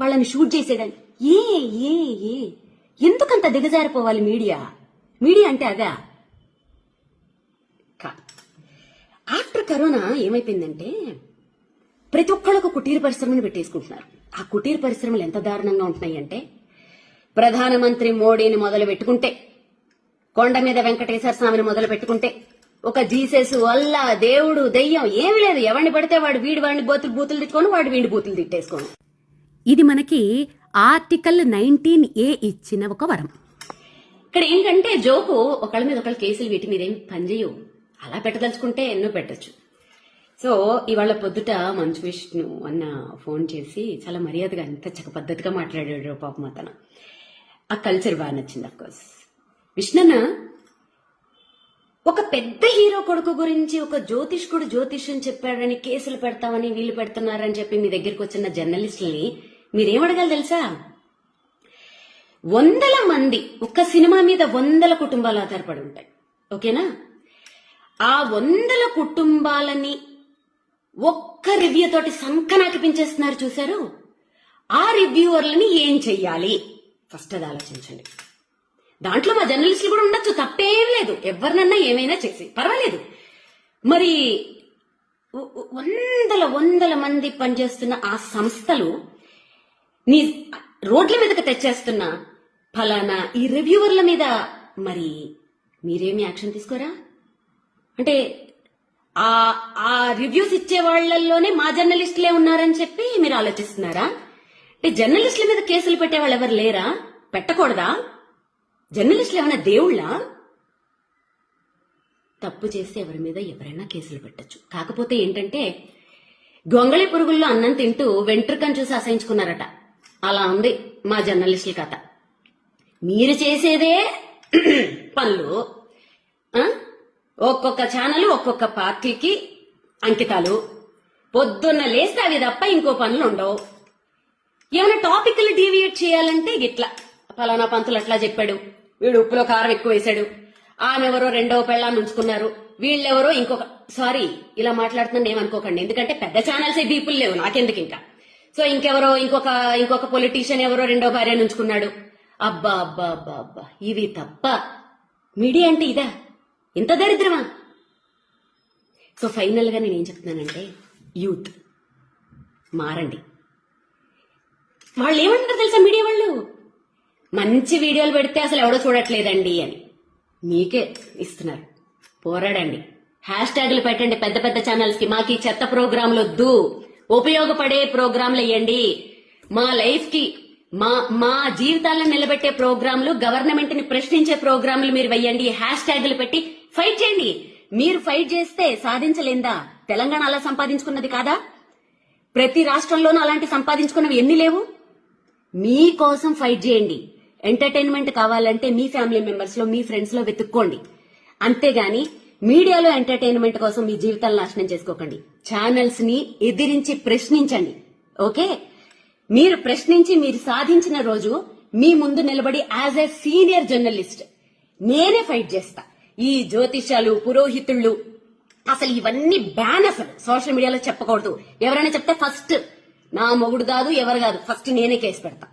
వాళ్ళని షూట్ చేసేయడానికి ఏ ఏ ఏ. ఎందుకంత దిగజారిపోవాలి media? Media అంటే అదా? ఆఫ్టర్ కరోనా ఏమైపోయిందంటే ప్రతి ఒక్కళ్ళకు కుటీర పరిశ్రమను పెట్టేసుకుంటున్నారు. ఆ కుటీర పరిశ్రమలు ఎంత దారుణంగా ఉంటున్నాయి అంటే ప్రధానమంత్రి మోడీని మొదలు పెట్టుకుంటే కొండ మీద వెంకటేశ్వర స్వామిని మొదలు పెట్టుకుంటే ఒక జీసస్ అల్లా దేవుడు దెయ్యం ఏమీ లేదు. ఎవరిని పడితే వాడు వీడి వాడిని బూతులు బూతులు తిట్టుకొని వాడు వీడి బూతులు తిట్టేసుకోను ఇది మనకి ఆర్టికల్ నైన్టీన్ ఏ ఇచ్చిన ఒక వరం. ఇక్కడ ఏంటంటే జోకు ఒకళ్ళ మీద ఒకళ్ళ కేసులు వీటి మీద ఏం పనిచేయవు అలా పెట్టదలుచుకుంటే ఎన్నో పెట్టచ్చు. సో ఇవాళ పొద్దుట మంచు విష్ణు అన్న ఫోన్ చేసి చాలా మర్యాదగా అంత చక్క పద్ధతిగా మాట్లాడాడు పాపం అతను. ఆ కల్చర్ బాగా నచ్చింది అఫ్కోర్స్ విష్ణన్న ఒక పెద్ద హీరో కొడుకు గురించి ఒక జ్యోతిష్కుడు జ్యోతిష్యం చెప్పాడని కేసులు పెడతామని వీళ్ళు పెడుతున్నారని చెప్పి మీ దగ్గరికి వచ్చిన జర్నలిస్టుల్ని మీరేం అడగాలి తెలుసా? వందల మంది ఒక్క సినిమా మీద వందల కుటుంబాలు ఆధారపడి ఉంటాయి. ఓకేనా? ఆ వందల కుటుంబాలని ఒక్క రివ్యూ తోటి సంకనాకిపించేస్తున్నారు చూశారు? ఆ రివ్యూవర్లని ఏం చెయ్యాలి? ఫస్ట్ అది ఆలోచించండి. దాంట్లో మా జర్నలిస్టులు కూడా ఉండొచ్చు తప్పేం లేదు. ఎవరినన్నా ఏమైనా చేసి పర్వాలేదు. మరి వందల వందల మంది పనిచేస్తున్న ఆ సంస్థలు నీ రోడ్ల మీదకి తెచ్చేస్తున్న ఫలానా ఈ రివ్యూవర్ల మీద మరి మీరేమి యాక్షన్ తీసుకోరా? అంటే ఆ ఆ రివ్యూస్ ఇచ్చే వాళ్ళల్లోనే మా జర్నలిస్టులే ఉన్నారని చెప్పి మీరు ఆలోచిస్తున్నారా? అంటే జర్నలిస్టుల మీద కేసులు పెట్టే వాళ్ళు ఎవరు లేరా? పెట్టకూడదా? జర్నలిస్టులు ఏమైనా దేవుళ్ళా? తప్పు చేస్తే ఎవరి మీద ఎవరైనా కేసులు పెట్టచ్చు. కాకపోతే ఏంటంటే గొంగళి పురుగుల్లో అన్నం తింటూ వెంట్రుకను చూసి అసహించుకున్నారట. అలా ఉంది మా జర్నలిస్టుల కథ. మీరు చేసేదే పనులు. ఒక్కొక్క ఛానల్ ఒక్కొక్క పార్టీకి అంకితాలు. పొద్దున్న లేస్తే అవి తప్ప ఇంకో పనులు ఉండవు. ఏమైనా టాపిక్లు డీవియేట్ చేయాలంటే గిట్లా. ఫలానా పంతులు అట్లా చెప్పాడు. వీడు ఉప్పులో కారం ఎక్కువ వేశాడు. ఆమె ఎవరో రెండవ పెళ్ళాన్ని ఉంచుకున్నారు. వీళ్ళెవరో ఇంకొక సారీ ఇలా మాట్లాడుతున్నాను ఏమనుకోకండి. ఎందుకంటే పెద్ద ఛానల్స్ బీపుల్ లేవు. నాకెందుకు ఇంకా సో ఇంకెవరో ఇంకొక ఇంకొక పొలిటీషియన్ ఎవరో రెండో భార్య ఉంచుకున్నాడు అబ్బా అబ్బా అబ్బా అబ్బా. ఇవి తప్ప మీడియా అంటే ఇదా? ఇంత దరిద్రమా? సో ఫైనల్గా నేను ఏం చెప్తున్నానంటే యూత్ మారండి. వాళ్ళు ఏమంటారు తెలుసా మీడియా వాళ్ళు? మంచి వీడియోలు పెడితే అసలు ఎవడో చూడట్లేదండి అని. మీకే ఇస్తున్నారు. పోరాడండి. హ్యాష్ ట్యాగ్లు పెట్టండి పెద్ద పెద్ద ఛానల్స్కి. మాకు ఈ చెత్త ప్రోగ్రాంలు వద్దు ఉపయోగపడే ప్రోగ్రాంలు వేయండి మా లైఫ్కి మా మా జీవితాలను నిలబెట్టే ప్రోగ్రాంలు గవర్నమెంట్ని ప్రశ్నించే ప్రోగ్రాంలు మీరు వెయ్యండి. హ్యాష్ ట్యాగులు పెట్టి ఫైట్ చేయండి. మీరు ఫైట్ చేస్తే సాధించలేందా? తెలంగాణ అలా సంపాదించుకున్నది కాదా? ప్రతి రాష్ట్రంలోనూ అలాంటి సంపాదించుకున్నవి ఎన్ని లేవు? మీకోసం ఫైట్ చేయండి. ఎంటర్టైన్మెంట్ కావాలంటే మీ ఫ్యామిలీ మెంబర్స్లో మీ ఫ్రెండ్స్లో వెతుక్కోండి. అంతేగాని మీడియాలో ఎంటర్టైన్మెంట్ కోసం మీ జీవితాలను నాశనం చేసుకోకండి. ఛానల్స్ని ఎదిరించి ప్రశ్నించండి. ఓకే? మీరు ప్రశ్నించి మీరు సాధించిన రోజు మీ ముందు నిలబడి యాజ్ ఎ సీనియర్ జర్నలిస్ట్ నేనే ఫైట్ చేస్తా. ఈ జ్యోతిష్యాలు పురోహితుళ్ళు అసలు ఇవన్నీ బ్యాన్ అసలు. సోషల్ మీడియాలో చెప్పకూడదు. ఎవరైనా చెప్తే ఫస్ట్ నా మొగుడు కాదు ఎవరు కాదు. ఫస్ట్ నేనే కేసు పెడతా.